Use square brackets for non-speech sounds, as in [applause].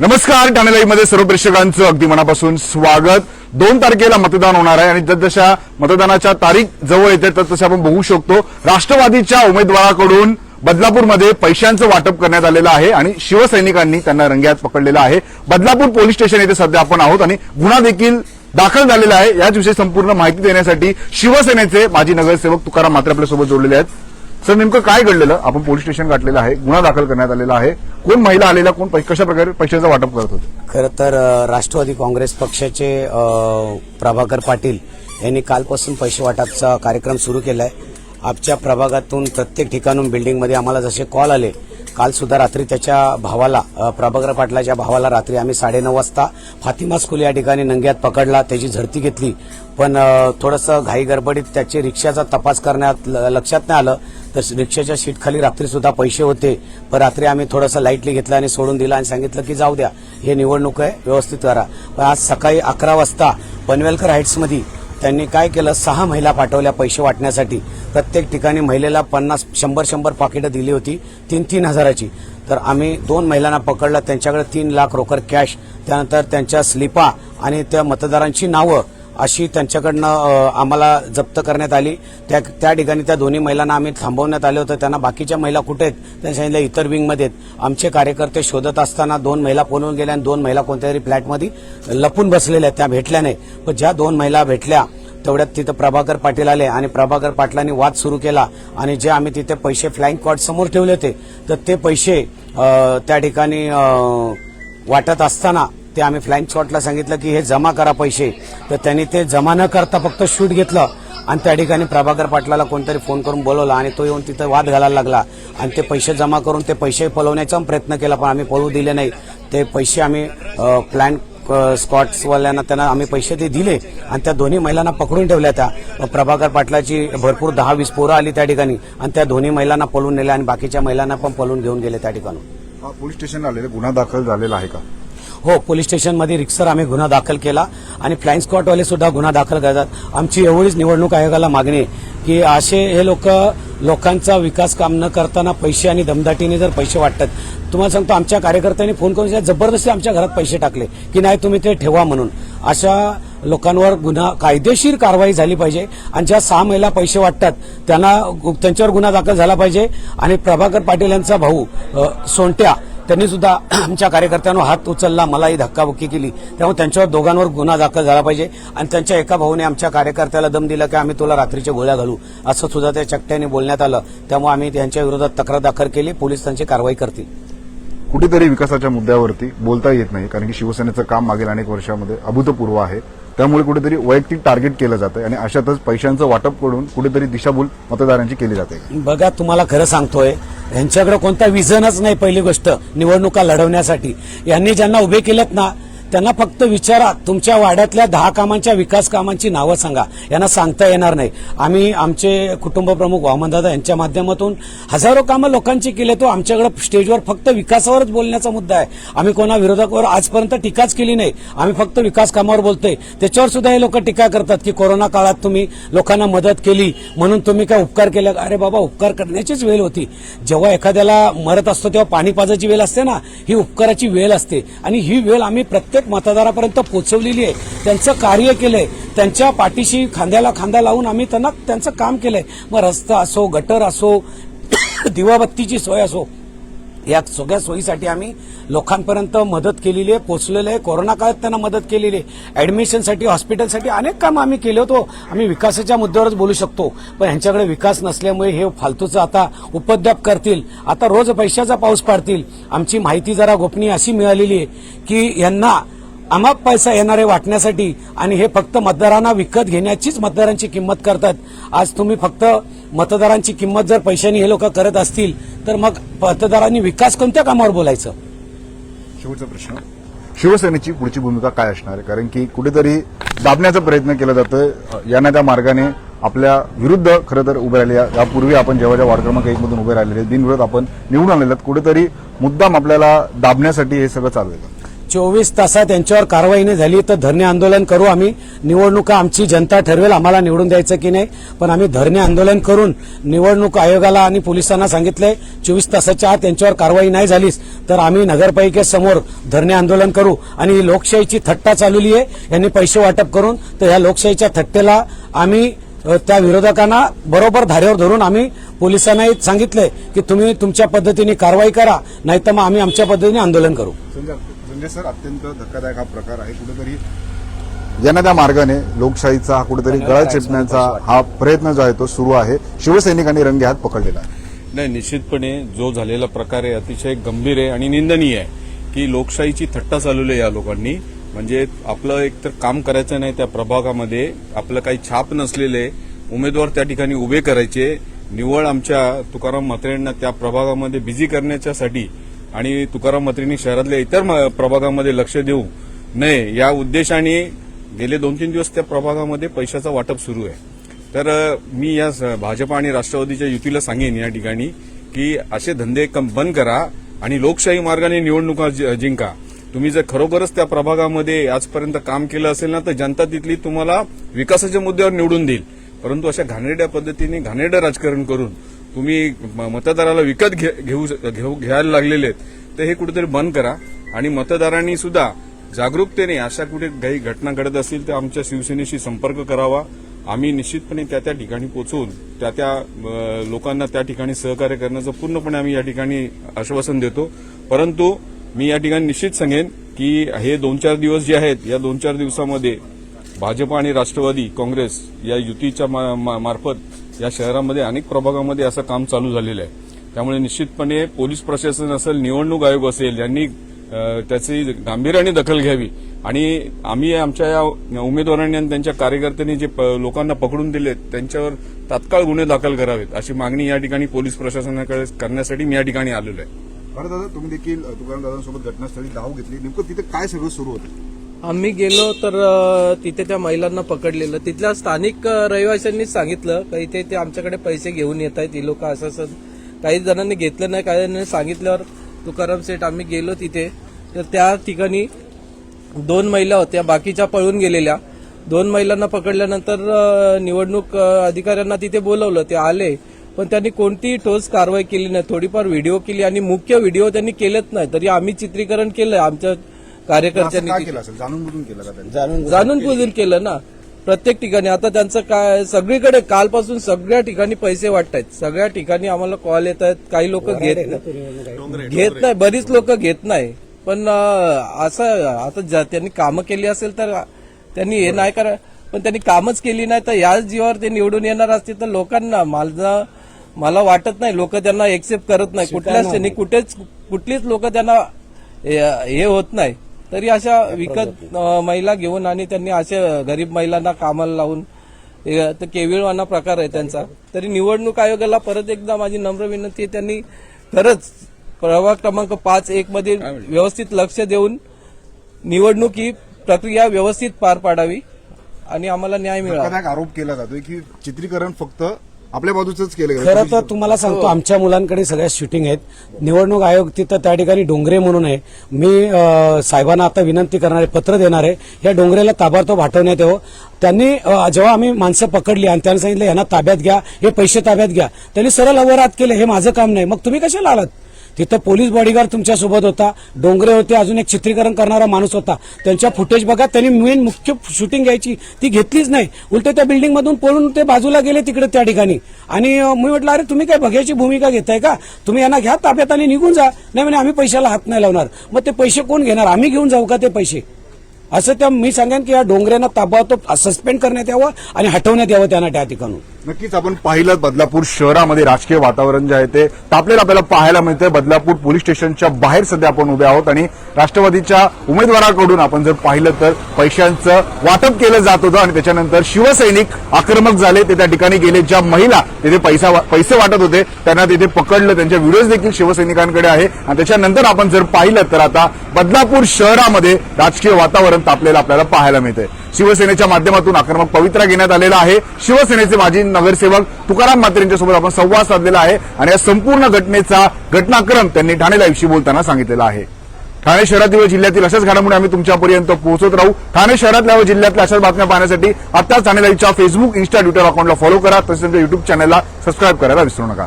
नमस्कार ठाणे सर्व प्रेक्षकांचं अगदी मनापासून स्वागत. दोन तारखेला मतदान होणार आहे आणि जसजशा मतदानाच्या तारीख जवळ येते तसं आपण बघू शकतो. राष्ट्रवादीच्या उमेदवाराकडून बदलापूरमध्ये पैशांचं वाटप करण्यात आलेलं आहे आणि शिवसैनिकांनी त्यांना रंग्यात पकडलेलं आहे. बदलापूर पोलीस स्टेशन येथे सध्या आपण आहोत आणि गुन्हा देखील दाखल झालेला आहे. याच विषयी संपूर्ण माहिती देण्यासाठी शिवसेनेचे माजी नगरसेवक तुकाराम मात्र आपल्यासोबत जोडलेले आहेत. सर नेमकं काय घडलेलं? आपण पोलीस स्टेशन गाठलेलं आहे गुन्हा दाखल करण्यात आलेला आहे. कोण महिला आलेल्या कोण पै- कशा प्रकारे पैशाचं वाटप करत होते? खरं तर अ, राष्ट्रवादी काँग्रेस पक्षाचे अ, प्रभाकर पाटील यांनी कालपासून पैसे वाटपचा कार्यक्रम सुरू केला आहे आमच्या प्रभागातून प्रत्येक ठिकाणून बिल्डिंगमध्ये आम्हाला जसे कॉल आले काल सुद्धा रात्री त्याच्या भावाला प्रभाकर पाटलाच्या भावाला रात्री आम्ही साडेनऊ वाजता फातिमा स्कूल या ठिकाणी नंग्यात पकडला त्याची झडती घेतली. पण थोडंसं घाई गडबडीत त्याची रिक्षाचा तपास करण्यात ल- लक्षात नाही आलं. तर रिक्षाच्या सीटखाली रात्री सुद्धा पैसे होते. पण रात्री आम्ही थोडंसं लाईटली घेतलं आणि सोडून दिलं आणि सांगितलं की जाऊ द्या हे निवडणूक आहे व्यवस्थित करा. पण आज सकाळी अकरा वाजता पनवेलकर हाईट्समध्ये त्यांनी काय केलं? सहा महिला पाठवल्या पैसे वाटण्यासाठी. प्रत्येक ठिकाणी महिलेला पन्नास शंभर शंभर पाकिटं दिली होती. तीन तीन हजाराची. तर आम्ही दोन महिलांना पकडलं. त्यांच्याकडे तीन लाख रोकड कॅश त्यानंतर त्यांच्या स्लिपा आणि त्या मतदारांची नावं अशी त्यांच्याकडनं आम्हाला जप्त करण्यात आली. त्या त्या ठिकाणी त्या दोन्ही महिलांना आम्ही थांबवण्यात आले होतं. त्यांना बाकीच्या महिला कुठे आहेत? त्यांनी सांगितलं इतर विंगमध्ये आहेत. आमचे कार्यकर्ते शोधत असताना दोन महिला पळून गेल्या आणि दोन महिला कोणत्या तरी फ्लॅटमध्ये लपून बसलेल्या आहेत. त्या भेटल्या नाही. पण ज्या दोन महिला भेटल्या तेवढ्यात तिथं प्रभाकर पाटील आले आणि प्रभाकर पाटलांनी वाद सुरू केला आणि जे आम्ही तिथे पैसे फ्लाईंग कॉर्ड समोर ठेवले होते तर ते पैसे त्या ठिकाणी वाटत असताना ते आम्ही फ्लाईंग शॉटला सांगितलं की हे जमा करा पैसे. तर त्यांनी ते जमा न करता फक्त शूट घेतलं. आणि त्या ठिकाणी प्रभाकर पाटलाला कोणतरी फोन करून बोलवला आणि तो येऊन तिथं वाद घालायला लागला. आणि ते पैसे जमा करून ते पैसे पळवण्याचा प्रयत्न केला पण आम्ही पळवू दिले नाही. ते पैसे आम्ही प्लॅन स्कॉट्सवाल्यांना त्यांना आम्ही पैसे ते दिले आणि त्या दोन्ही महिलांना पकडून ठेवल्या त्या. प्रभाकर पाटलाची भरपूर दहा वीस पोरं आली त्या ठिकाणी आणि त्या दोन्ही महिलांना पळून नेल्या आणि बाकीच्या महिलांना पण पळून घेऊन गेले त्या ठिकाणी पोलीस स्टेशन आलेले गुन्हा दाखल झालेला आहे का? हो पोलीस स्टेशनमध्ये रिक्सर आम्ही गुन्हा दाखल केला आणि फ्लाईंग स्क्वॉडवाले सुद्धा गुन्हा दाखल करतात. आमची एवढीच निवडणूक आयोगाला मागणी की असे हे लोक लोकांचा विकास काम न करताना पैसे आणि दमदाटीने जर पैसे वाटतात. तुम्हाला सांगतो आमच्या कार्यकर्त्यांनी फोन करून जबरदस्ती आमच्या घरात पैसे टाकले की नाही तुम्ही ते ठेवा म्हणून. अशा लोकांवर गुन्हा कायदेशीर कारवाई झाली पाहिजे आणि ज्या सहा महिला पैसे वाटतात त्यांना त्यांच्यावर गुन्हा दाखल झाला पाहिजे. आणि प्रभाकर पाटील यांचा भाऊ सोंट्या त्यांनी सुद्धा [clears throat] आमच्या कार्यकर्त्यांवर हात उचलला मलाही धक्काबुक्की केली. त्यामुळे त्यांच्यावर दोघांवर गुन्हा दाखल झाला पाहिजे आणि त्यांच्या एका भाऊने आमच्या कार्यकर्त्याला दम दिला की आम्ही तुला रात्रीच्या गोळ्या घालू. असं सुद्धा त्या चकट्याने बोलण्यात आलं. त्यामुळे आम्ही त्यांच्या विरोधात तक्रार दाखल केली. पोलीस त्यांची कारवाई करतील. कुठेतरी विकासाच्या मुद्द्यावरती बोलता येत नाही कारण की शिवसेनेचं काम मागील अनेक वर्षामध्ये अभूतपूर्व आहे. त्यामुळे कुठेतरी वैयक्तिक टार्गेट केलं जातं आणि अशातच पैशांचं वाटप करून कुठेतरी दिशाभूल मतदारांची केली जाते. बघा तुम्हाला खरं सांगतोय यांच्याकडे कोणता विजनच नाही पहिली गोष्ट निवडणुका लढवण्यासाठी. यांनी ज्यांना उभे केलेत ना त्यांना फक्त विचारा तुमच्या वाड्यातल्या दहा कामांच्या विकास कामांची नावं सांगा. यांना सांगता येणार नाही. आम्ही आमचे कुटुंब प्रमुख वामनदादा यांच्या माध्यमातून हजारो कामं लोकांची केले तो आमच्याकडे स्टेजवर फक्त विकासावरच बोलण्याचा मुद्दा आहे. आम्ही कोणा विरोधकावर आजपर्यंत टीकाच केली नाही. आम्ही फक्त विकास कामावर बोलतोय. त्याच्यावर सुद्धा हे लोक टीका करतात की कोरोना काळात तुम्ही लोकांना मदत केली म्हणून तुम्ही काय उपकार केले? अरे बाबा उपकार करण्याचीच वेळ होती. जेव्हा एखाद्याला मरत असतो तेव्हा पाणी पाजायची वेळ असते ना? ही उपकाराची वेळ असते. आणि ही वेळ आम्ही प्रत्येक मतदारापर्यंत पोहोचवलेली आहे. त्यांचं कार्य केलंय. त्यांच्या पाठीशी खांद्याला खांदा लावून आम्ही त्यांना त्यांचं काम केलंय. मग रस्ता असो गटर असो [coughs] दिवाबत्तीची सोय असो या सगळ्या सोयीसाठी आम्ही लोकांपर्यंत मदत केलेली आहे पोचलेलं आहे. कोरोना काळात त्यांना मदत केलेली आहे. ऍडमिशनसाठी हॉस्पिटलसाठी अनेक कामं आम्ही केले होतो. आम्ही विकासाच्या मुद्द्यावरच बोलू शकतो. पण ह्यांच्याकडे विकास नसल्यामुळे हे फालतूचं आता उपद्व्याप करतील. आता रोज पैशाचा पाऊस पाडतील. आमची माहिती जरा गोपनीय अशी मिळालेली आहे की यांना अमाप पैसा येणारे वाटण्यासाठी आणि हे फक्त मतदारांना विकत घेण्याचीच मतदारांची किंमत करतात. आज तुम्ही फक्त मतदारांची किंमत जर पैशाने हे लोक करत असतील तर मग मतदारांनी विकास कोणत्या कामावर बोलायचं? शेवटचा प्रश्न. शिवसेनेची पुढची भूमिका काय असणार? आहे कारण की कुठेतरी दाबण्याचा प्रयत्न केला जातं यांना त्या मार्गाने आपल्या विरुद्ध खरं तर उभे राहिले. यापूर्वी आपण जेव्हा जेव्हा वार्ड क्रमांक एकमधून उभे राहिलेले बिनविरोध आपण निवडून आलेले आहेत. कुठेतरी मुद्दाम आपल्याला दाबण्यासाठी हे सगळं चालू आहे. चोवीस तासात त्यांच्यावर कारवाई नाही झाली तर धरणे आंदोलन करू आम्ही. निवडणुका आमची जनता ठरवेल आम्हाला निवडून द्यायचं की नाही. पण आम्ही धरणे आंदोलन करून निवडणूक आयोगाला आणि पोलिसांना सांगितलंय चोवीस तासाच्या आत त्यांच्यावर कारवाई नाही झालीच तर आम्ही नगरपालिकेसमोर धरणे आंदोलन करू. आणि लोकशाहीची थट्टा चालवली आहे यांनी पैसे वाटप करून तर ह्या लोकशाहीच्या थट्टेला आम्ही त्या विरोधकांना बरोबर धारेवर धरून आम्ही पोलिसांनाही सांगितलंय की तुम्ही तुमच्या पद्धतीने कारवाई करा नाहीतर मग आम्ही आमच्या पद्धतीने आंदोलन करू. संजय सर अत्यंत धक्कादायक हा प्रकार आहे. कुठेतरी यांना त्या मार्गाने लोकशाहीचा हा कुठेतरी गळा चिपण्याचा हा प्रयत्न जो आहे तो सुरू आहे. शिवसैनिकांनी रंगे हात पकडलेला आहे. नाही निश्चितपणे जो झालेला प्रकार आहे अतिशय गंभीर आहे आणि निंदनीय आहे की लोकशाहीची थट्टा चालवली आहे या लोकांनी. म्हणजे आपलं एक तर काम करायचं नाही त्या प्रभागामध्ये आपलं काही छाप नसलेले उमेदवार त्या ठिकाणी उभे करायचे. निवड आमच्या तुकाराम म्हात्रेंना त्या प्रभागामध्ये बिझी करण्याच्यासाठी आणि तुकाराम म्हात्रेंनी शहरातल्या इतर म- प्रभागामध्ये लक्ष देऊ नये या उद्देशाने गेले दोन तीन दिवस त्या प्रभागामध्ये पैशाचं वाटप सुरू आहे. तर मी या स- भाजप आणि राष्ट्रवादीच्या युतीला सांगेन या ठिकाणी की असे धंदे कम बंद करा आणि लोकशाही मार्गाने निवडणुका जि- जिंका. तुम्ही जर खरोखरच त्या प्रभागामध्ये आजपर्यंत काम केलं असेल ना तर जनता तिथली तुम्हाला विकासाच्या मुद्द्यावर निवडून देईल. परंतु अशा घाणेरड्या पद्धतीने घाणेरडं राजकारण करून तुम्ही म- मतदाराला विकत घे- घेऊ घेऊ घ्यायला लागलेले आहेत तर हे कुठेतरी बंद करा. आणि मतदारांनी सुद्धा जागरूकतेने अशा कुठे काही घटना घडत असतील तर आमच्या शिवसेनेशी संपर्क करावा. आम्ही निश्चितपणे त्या त्या ठिकाणी पोचवून त्या त्या लोकांना त्या ठिकाणी सहकार्य करण्याचं पूर्णपणे आम्ही या ठिकाणी आश्वासन देतो. परंतु मी या ठिकाणी निश्चित सांगेन की हे दोन चार दिवस जे आहेत या दोन चार दिवसामध्ये भाजप आणि राष्ट्रवादी काँग्रेस या युतीच्या मा- मा- मार्फत या शहरामध्ये अनेक प्रभागामध्ये असं काम चालू झालेलं आहे. त्यामुळे निश्चितपणे पोलीस प्रशासन असेल निवडणूक आयोग असेल यांनी त्याची गांभीर्याने दखल घ्यावी. आणि आम्ही आमच्या या उमेदवारांनी आणि त्यांच्या कार्यकर्त्यांनी जे प- लोकांना पकडून दिले त्यांच्यावर तात्काळ गुन्हे दाखल करावेत अशी मागणी या ठिकाणी पोलीस प्रशासनाकडे करण्यासाठी मी या ठिकाणी आलेलो आहे. बरं दादा तुम्ही देखील तुकाराम दादांसोबत घटनास्थळी धाव घेतली. नेमकं तिथे काय सगळं सुरू होतं? आम्ही गेलो तर तिथे त्या महिलांना पकडलेलं. तिथल्या स्थानिक रहिवाशांनीच रहिवाशांनी सांगितलं का इथे ते आमच्याकडे पैसे घेऊन येत आहेत ही लोक असं असं. काही जणांनी घेतलं नाही काही जणांनी सांगितल्यावर तुकाराम सेठ आम्ही गेलो तिथे. तर त्या ठिकाणी दोन महिला होत्या बाकीच्या पळून गेलेल्या. दोन महिलांना पकडल्यानंतर निवडणूक अधिकाऱ्यांना तिथे बोलवलं ते आले. पण त्यांनी कोणतीही ठोस कारवाई केली नाही थोडीफार व्हिडिओ केली. आणि मुख्य व्हिडिओ त्यांनी केलेच नाही तरी आम्ही चित्रीकरण केलं. आमच्या असं कार्यकर्त्यांनी काय तिथे. केलं असेल? जाणून बुजून केलं का त्यांनी? जाणून जाणून बुजून केलं ना. प्रत्येक ठिकाणी. आता त्यांचं काय सगळीकडे कालपासून सगळ्या ठिकाणी पैसे वाटतायत सगळ्या ठिकाणी आम्हाला कॉल येत आहेत. काही लोक घेत घेत नाही. बरीच लोक घेत नाही. पण अं, असं आता ज्या- त्यांनी कामं केली असेल तर त्यांनी हे नाही करा पण त्यांनी कामच केली नाही तर याच जीवावर ते निवडून येणार असतील तर लोकांना माझं मला वाटत नाही. लोक त्यांना एक्सेप्ट करत नाही. कुठल्याच त्यांनी कुठेच कुठलीच लोक त्यांना हे- हे होत नाही. तरी अशा विकत महिला घेऊन आणि त्यांनी अशा गरीब महिलांना कामाला लावून तर केविळवाना प्रकार आहे त्यांचा. तरी निवडणूक आयोगाला परत एकदा माझी नम्र विनंती आहे त्यांनी खरंच प्रभाग क्रमांक पाच एक मध्ये व्यवस्थित लक्ष देऊन निवडणूक ही प्रक्रिया व्यवस्थित पार पाडावी आणि आम्हाला न्याय मिळावा. आरोप केला जातोय की चित्रीकरण फक्त आपल्या बाजूच केलं खरं तर तुम्हाला सांगतो आमच्या मुलांकडे सगळ्या शूटिंग आहेत. निवडणूक आयोग तिथं त्या ठिकाणी डोंगरे म्हणून आहे. मी साहेबांना आता विनंती करणार आहे पत्र देणार आहे या डोंगरेला ताबडतोब हटवण्यात यावं. त्यांनी जेव्हा आम्ही माणसं पकडली आणि त्यांना सांगितलं यांना ताब्यात घ्या हे पैसे ताब्यात घ्या. त्यांनी सरळ अवरात केले हे माझं काम नाही. मग तुम्ही कशाला आलात? तिथं पोलीस बॉडीगार्ड तुमच्यासोबत होता डोंगरे होते अजून एक चित्रीकरण करणारा माणूस होता. त्यांच्या फुटेज बघा त्यांनी मेन मुख्य शूटिंग घ्यायची ती घेतलीच नाही. उलट त्या बिल्डिंगमधून पळून ते बाजूला गेले तिकडे त्या ठिकाणी. आणि मी म्हटलं अरे तुम्ही काय बघ्याची भूमिका घेताय का? तुम्ही यांना घ्या ताब्यात आणि निघून जा. नाही म्हणे आम्ही पैशाला हात नाही लावणार. मग ते पैसे कोण घेणार? आम्ही घेऊन जाऊ का ते पैसे? असं त्या मी सांगेन की या डोंगऱ्यांना ताबडतोब सस्पेंड करण्यात यावं आणि हटवण्यात यावं त्यांना त्या ठिकाणून. नक्कीच आपण पाहिलं बदलापूर शहरामध्ये राजकीय वातावरण जे आहे ते तापलेलं आपल्याला पाहायला मिळतंय. बदलापूर पोलीस स्टेशनच्या बाहेर सध्या आपण उभे आहोत आणि राष्ट्रवादीच्या उमेदवाराकडून आपण जर पाहिलं तर पैशांचं वाटप केलं जात होतं आणि त्याच्यानंतर शिवसैनिक आक्रमक झाले. ते त्या ठिकाणी गेले. ज्या महिला तिथे पैसा पैसे वाटत होते त्यांना तिथे पकडलं. त्यांच्या व्हिडिओज देखील शिवसैनिकांकडे आहे. आणि त्याच्यानंतर आपण जर पाहिलं तर आता बदलापूर शहरामध्ये राजकीय वातावरण तापलेलं आपल्याला पाहायला मिळतंय. शिवसेनेच्या माध्यमातून आक्रमक पवित्रा घेण्यात आलेला आहे. शिवसेनेचे माजी नगरसेवक तुकाराम मात्रे यांच्यासोबत आपण संवाद साधलेला आहे आणि या संपूर्ण घटनेचा घटनाक्रम त्यांनी ठाणे लाईव्हशी बोलताना सांगितलेला आहे. ठाणे शहरातील व जिल्ह्यातील अशाच घडामोडी आम्ही तुमच्यापर्यंत पोहोचत राहू. ठाणे शहरातल्या व जिल्ह्यातल्या अशाच बातम्या पाहण्यासाठी आत्ताच ठाणे लाईव्हच्या फेसबुक इन्स्टा ट्विटर अकाउंटला फॉलो करा. तसेच आमच्या युट्यूब चॅनलला सबस्क्राईब करायला विसरू नका.